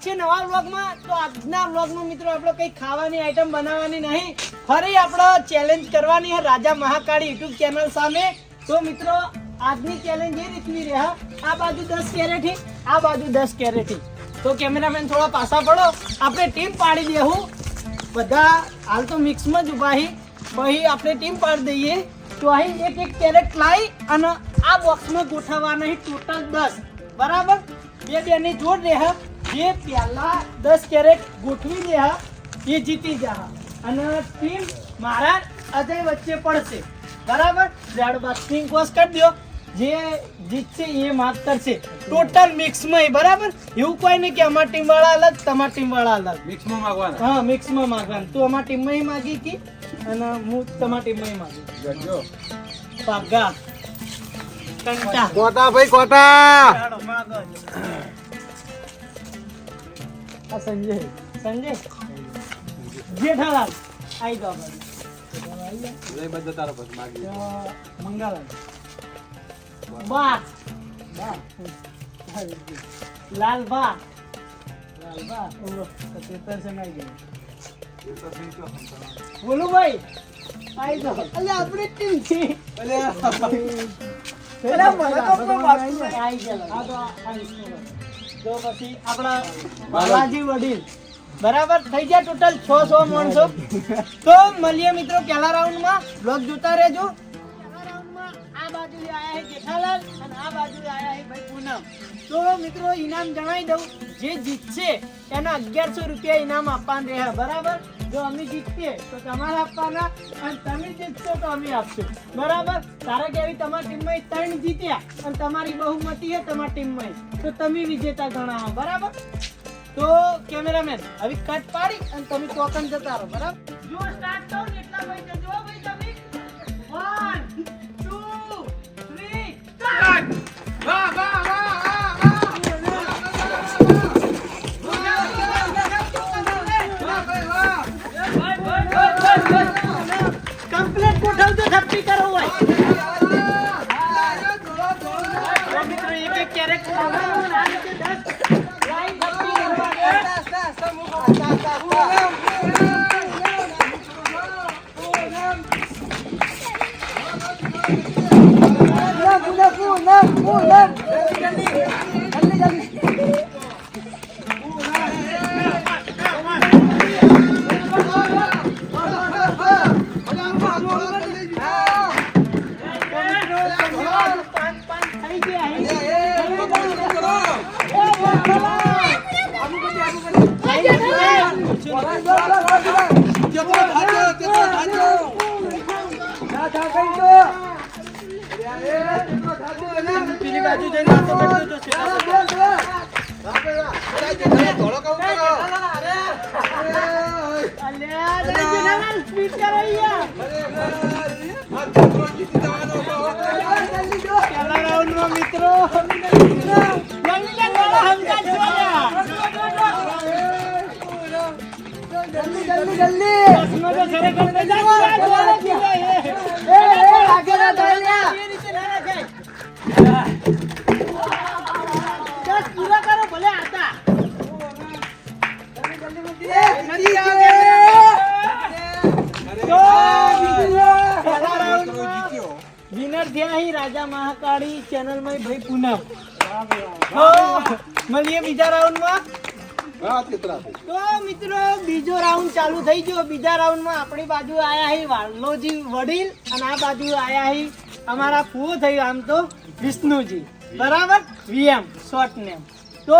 છે નવા વ્લોગમાં? તો આજના વ્લોગમાં મિત્રો આપણે કંઈ ખાવાની આઈટમ બનાવવાની નહીં. ફરી આપણે ચેલેન્જ કરવાની છે રાજા મહાકાળી યુટ્યુબ ચેનલ સામે. તો મિત્રો, આજની ચેલેન્જ એ રીતની રહે આ બાજુ દસ કેરેટી, આ બાજુ દસ કેરેટી. તો કેમેરામેન થોડા પાછા પડો. આપણે ટીમ પાડી દેવું બધા, હાલ તો મિક્સમાં જ ઊભા પછી આપણે ટીમ પાડી દઈએ. તો અહીં એક એક કેરેટ લાવી અને આ બોક્સમાં ગોઠવવાના ટોટલ દસ. બરાબર? બે બેની જોડ રહે જે પહેલા દસ કેરેટ ગોઠવી દે એ જીતી જા અને ટીમ મારા અજય વચ્ચે પડશે. બરાબર? ત્યાર બાદ પિંક વોશ કરી દો. જે જીતશે એ માફ છે. ટોટલ મિક્સમાં બરાબર? એવું કોઈ નહીં કે અમારા ટીમ વાળા અલગ તમારી ટીમ વાળા અલગ. મિક્સમાં માગવાના. હા મિક્સમાં માંગવાનું. તું અમારી ટીમમાં માગી હતી અને હું તમારી ટીમમાં માગી પાગા. કંટા. કોટા ભાઈ કોટા. આ સંજય. સંજય? જેઠાલાલ આઈ જાઓ. લઈ બધા તારા પછી માગી. મંગાલાલ બા. બા. લાલ બા. લાલ બા. પચોતેર છે નાઈ ગયું? બોલો ભાઈ. આઈ જાઓ. અલે આપણે ટીમ છે અલા, મને તો નહીં. આઈ ગયેલો. આ તો આ-. તો પછી વડીલ. બરાબર? થઈ ગયા ટોટલ છ સો માણસો. તો મળીએ મિત્રો પહેલા રાઉન્ડમાં બ્લોગ જોતા રહેજો. આ બાજુ આયા છે જેઠાલાલ અને આ બાજુ આયા છે ભાઈ પૂનમ. તો મિત્રો ઇનામ જણાવી દઉં. જે જીતશે, એના અગિયારસો રૂપિયા ઇનામ આપવાના રહે બરાબર? જો અમે જીતીએ, તો તમારે આપવાના, અને તમે જીતશો તો અમે આપશું. બરાબર? તારા કેવી તમારી ટીમમાં ત્રણ જીત્યા, અને તમારી બહુમતી છે તમારી ટીમમાં તો તમે વિજેતા ગણાવો, બરાબર? તો કેમેરામેન, હવે કટ પાડી, અને તમે ટોકન જતા રહો, બરાબર? જો સ્ટાર્ટ કરો એટલા ભાઈ જજો કરવાની. પાંચ પેલી બાજુ જઈને હાથો કરજો જો અલ્યા જય જલાલ સ્પીડ કરો યાર પહેલા રાઉન્ડમાં મિત્રો જલ્દી જલ્દી વાળા વિનર થયા અહીં રાજા મહાકાળી ચેનલમાં ભાઈ પૂનમ. મળીએ બીજા રાઉન્ડમાં તો મિત્રો બીજો રાઉન્ડ ચાલુ થઈ ગયો. બીજા રાઉન્ડમાં આપણી બાજુ આયા હી વાલોજી વડીલ અને આ બાજુ આયા હી અમારા ફૂ થયું આમ તો વિષ્ણુજી. બરાબર? વીએમ શોર્ટ નેમ તો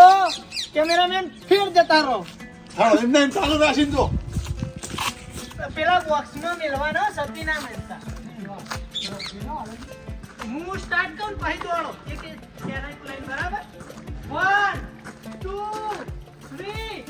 કેમેરામેન ફેર જતા રહો. પેલા બોક્સમાં મેલવાનો સતી ના મેળતા. હું સ્ટાર્ટ કરું પછી દોડો. એક એક બરાબર? વન ટુ થ્રી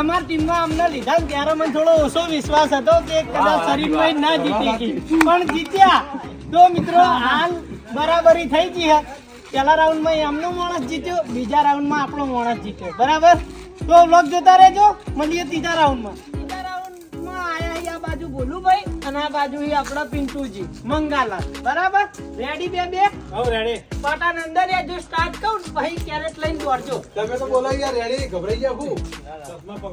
અમાર ટીમમાં અમને લીધા ત્યારે મને થોડો ઓછો વિશ્વાસ હતો કે કદાચ શરીરમાં ના જીતી ગઈ પણ જીત્યા. તો મિત્રો હાલ બરાબરી થઈ ગઈ હે. પહેલા રાઉન્ડમાં એમનો માણસ જીત્યો બીજા રાઉન્ડમાં આપણો માણસ જીત્યો. બરાબર? તો વ્લોગ જોતા રહેજો. મળીએ ત્રીજા રાઉન્ડમાં. ત્રીજા રાઉન્ડમાં આયા આ બાજુ ગોલુભાઈ અને આ બાજુ એ આપણા પિન્ટુજી મંગાલા. બરાબર? રેડી બે બે? હવે રેડી પાટા ને અંદર જો સ્ટાર્ટ કરું ભાઈ કેરેટ લઈને દોડજો. તમે તો બોલો યાર રેડી ગભરાઈ ગયા હું?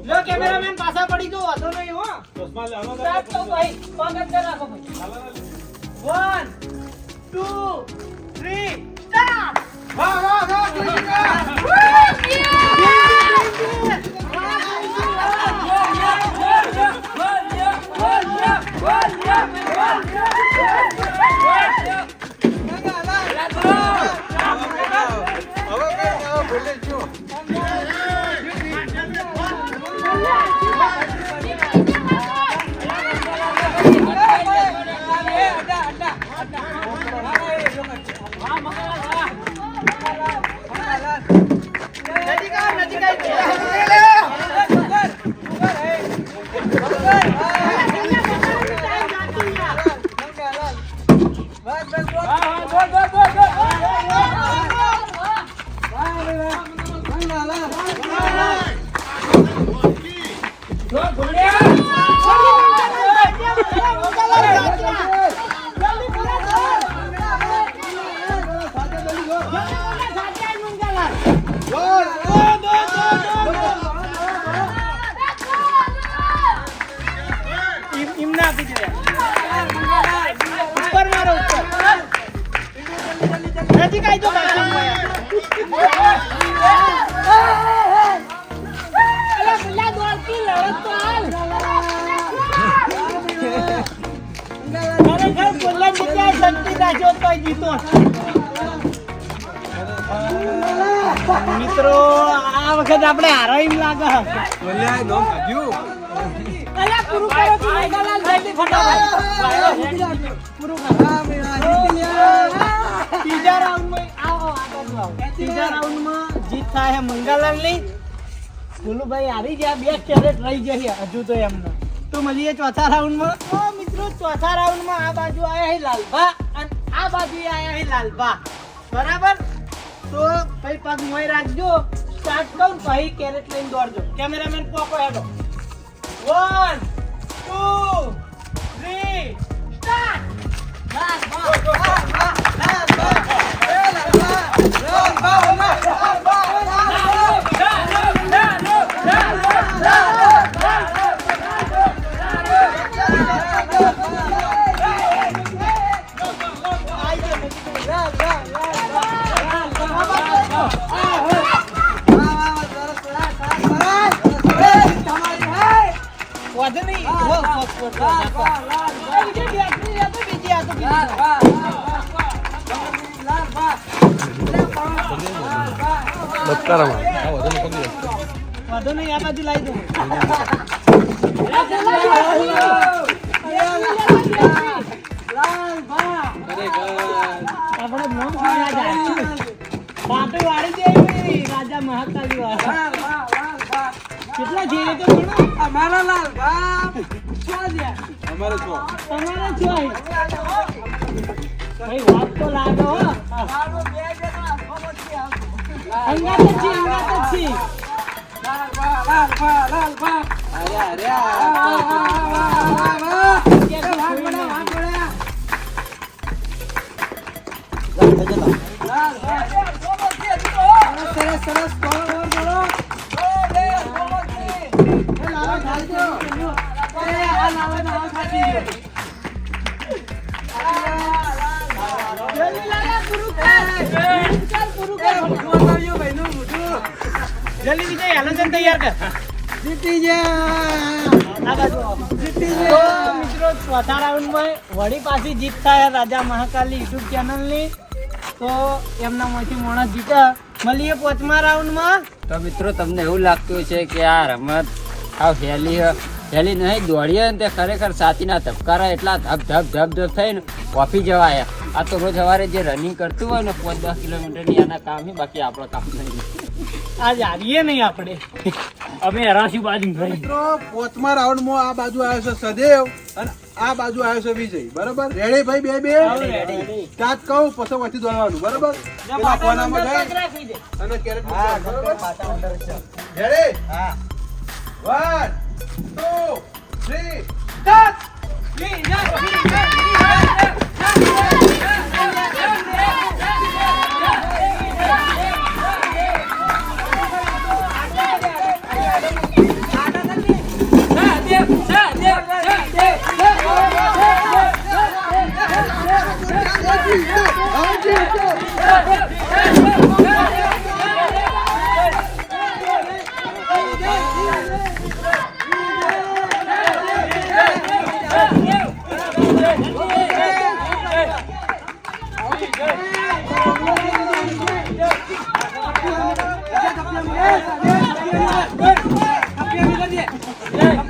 લો કેમેરામેન પાછા પડી ગયો વાંધો નહીં હો. ચશ્મા લાવો સ્ટાર્ટ કહું ભાઈ. પગ અંદર રાખો ભાઈ. 1 2 નજીક આવ નજીક આવ રાખ્યો તો જીતો મિત્રો આ વખત આપણે હારો લાગે. બોલ્યા નોમ કાઢ્યું. અલ્યા પૂરું કરો તું મંગાલાલ જલ્દી ફટાફટ. પૂરું કરો ત્રીજા રાઉન્ડમાં આવો ત્રીજા રાઉન્ડમાં જીત થાય છે મંગાલાલની. ભોલુભાઈ હારી ગયા બે કેરેટ રહી જશે હજુ તો એમને. તો મળીએ ચોથા રાઉન્ડમાં. મિત્રો ચોથા રાઉન્ડમાં આ બાજુ આયા લાલભા આ બાજુ આયા છે લાલભા બરાબર? તો ભાઈ પગ મોય રાખજો. સ્ટાર્ટ કહું પછી કેરેટ લઈને દોડજો. કેમેરામેન પોકો હેડો. વન બીજી. વધુ નહીં આ બાજુ આવે? પાટો વાળી દે રાજા મહાકાલી વાળા કેટલા છે તો ગણો. અમારે છો તમારે છો ભાઈ વાત તો લાગો હો. અંગાત છી, અંગાત પૂરું કર. જલ્દી વિજય વળી પાછી જીત થાય રાજા મહાકાલી યુટ્યુબ ચેનલની તો એમના માંથી માણસ જીત્યા મળીએ પાંચમા રાઉન્ડમાં તો મિત્રો, તમને એવું લાગતું છે કે આ રમત આ સહેલી પેલી નહીં દોડીએ ને તે ખરેખર સાચીના ધબકારા એટલા ધબ ધબ ધબ ધબ થઈને કોફી જવા આયા આ તો રોજ સવારે જે રનિંગ કરતું હોય ને પાંચ દસ કિલોમીટરની આના કામ બાકી આપણો કામ નહીં. આજ હારીએ નહીં આપણે. અમે હરાશી બાજુ મિત્રો પોચમા રાઉન્ડમાં આ બાજુ આવ્યો છે સદેવ અને આ બાજુ આવ્યો છે વિજય. બરોબર? રેડી ભાઈ બે બે? સ્ટાર્ટ કહું પછી વચ્ચે દોડવાનું. બરોબર? કોનામાં જાય અને કેરેટ બરોબર રેડી હા. One two three start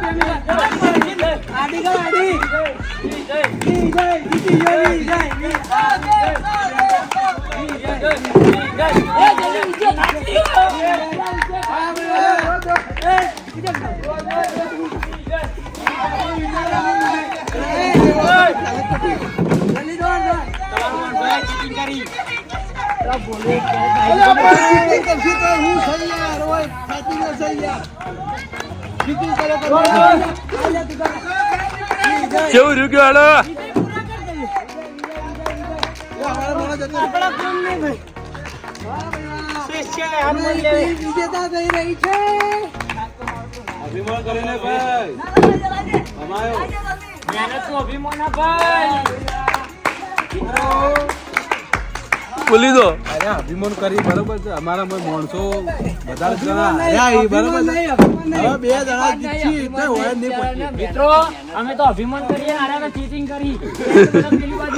Thank you. કેવું રહ્યું ગયું હાલો અભિમાન કરીને ભાઈ અમારો મહેનતનું અભિમાન ભાઈ બોલી દો. અરે અભિમાન કરી બરોબર છે. અમારા માણસો વધારે જણા આયા બરોબર છે. હવે બે જણા જીતી એટલે હોય નહીં. પછી. મિત્રો અમે તો અભિમાન કરીએ તો ચીટિંગ કરી. પેલી વાત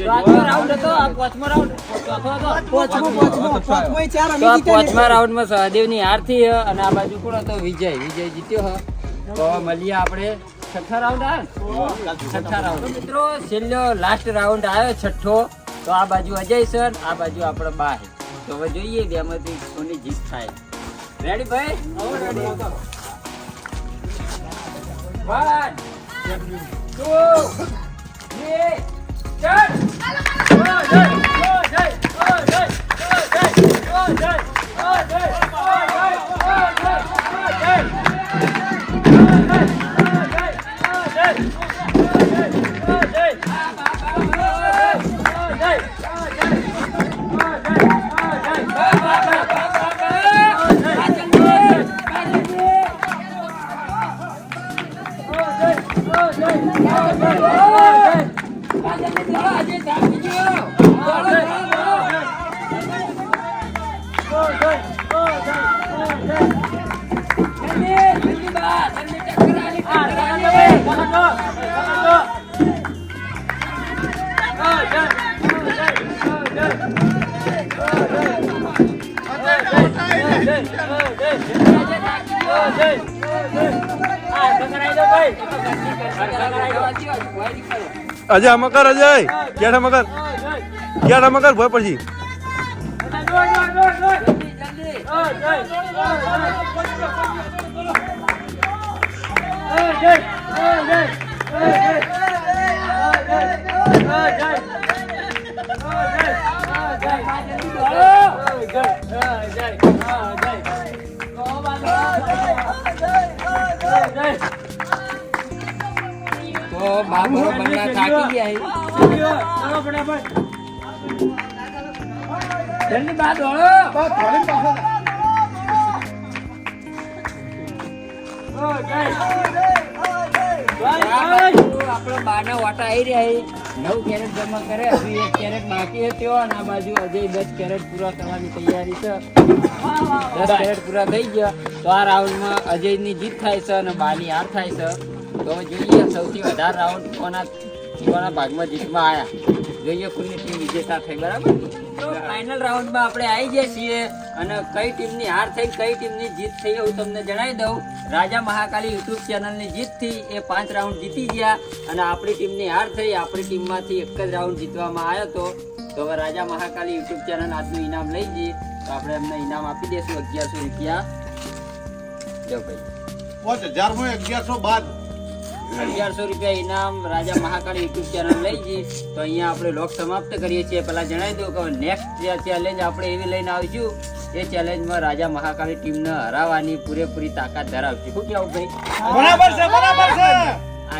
પાંચમો રાઉન્ડ હતો સહદેવની રાઉન્ડ ચોથો હતો તો આ પાંચમા રાઉન્ડમાં સહદેવની હાર થઈ હ અને આ બાજુ કોણ હતો? વિજય. વિજય જીત્યો. હ તો મળીએ આપણે છઠ્ઠા રાઉન્ડ આવે? છઠ્ઠા રાઉન્ડ મિત્રો, છેલ્લો લાસ્ટ રાઉન્ડ આવ્યો છઠ્ઠો. તો આ બાજુ અજય સર આ બાજુ આપણે બા તો હવે જોઈએ બેમાંથી કોની જીત થાય. રેડી ભાઈ? One two three start Ajay Makar Ajay ક્યારે મકર ક્યારે મકર ભોય પછી જય જય જય જય થાકી ગયા છે જલ્દી બાદ દોડો. આપણો બાના વાટા આવી રહ્યા નવ કેરેટ જમા કરે, હજી એક કેરેટ બાકી હતો અને આ બાજુ અજય દસ કેરેટ પૂરા કરવાની તૈયારી છે. દસ કેરેટ પૂરા થઈ ગયા. તો આ રાઉન્ડમાં અજયની જીત થાય છે અને બાની હાર થાય છે. તો હવે જોઈએ, સૌથી વધારે રાઉન્ડ કોના કોના ભાગમાં જીતમાં આવ્યા જોઈએ કોની ટીમ વિજેતા થઈ, બરાબર? ફાઇનલ રાઉન્ડમાં આપણે આવી જઈએ છીએ અને કઈ ટીમની હાર થઈ, કઈ ટીમની જીત થઈ એવું તમને જણાવી દઉં. રાજા મહાકાલી યુટ્યુબ ચેનલની જીતથી એ પાંચ રાઉન્ડ જીતી ગયા અને આપણી ટીમની હાર થઈ. આપણી ટીમમાંથી એક જ રાઉન્ડ જીતવામાં આવ્યો હતો. તો હવે રાજા મહાકાલી યુટ્યુબ ચેનલ આજનું ઇનામ લઈ જઈએ. તો આપણે એમને ઇનામ આપી દઈશું અગિયારસો રૂપિયા. જો ભાઈ. પાંચ હજારમાં અગિયારસો બાદ. અગિયારસો રૂપિયા ઇનામ રાજા મહાકાળી યુટ્યુબ ચેનલ લઈ જઈ તો અહીંયા આપણે લોક સમાપ્ત કરીએ છીએ. પહેલાં જણાવી દઉં કે નેક્સ્ટ ચેલેન્જ આપણે એવી લઈને આવીશું. એ ચેલેન્જમાં રાજા મહાકાળી ટીમને હરાવવાની પૂરેપૂરી તાકાત ધરાવશું. શું કેવું ભાઈ? બરાબર છે બરાબર છે.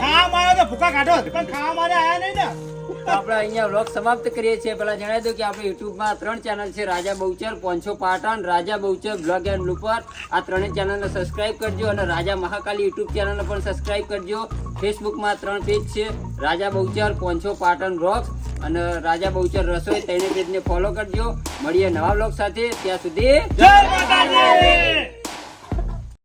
ખાવા આવ્યો તો ભૂખા કાઢો. પણ ખાવા મારે આયા નહીં ને. આપણે અહીંયા વ્લોગ સમાપ્ત કરીએ છીએ. પહેલા જણાવી દઉં કે આપણે યુટ્યુબમાં ત્રણ ચેનલ છે, Raja Bahuchar પોંછો Patan, Raja Bahuchar blog and blooper આ ત્રણેય ચેનલને સબસ્ક્રાઇબ કરજો અને રાજા મહાકાલી યુટ્યુબ ચેનલને પણ સબસ્ક્રાઇબ કરજો. ફેસબુકમાં ત્રણ પેજ છે, રાજા બહુચર પોંછો પાટણ બ્લોગ અને રાજા બહુચર રસોઈ ત્રણેય પેજને ફોલો કરજો. મળીએ નવા બ્લોગ સાથે. ત્યાં સુધી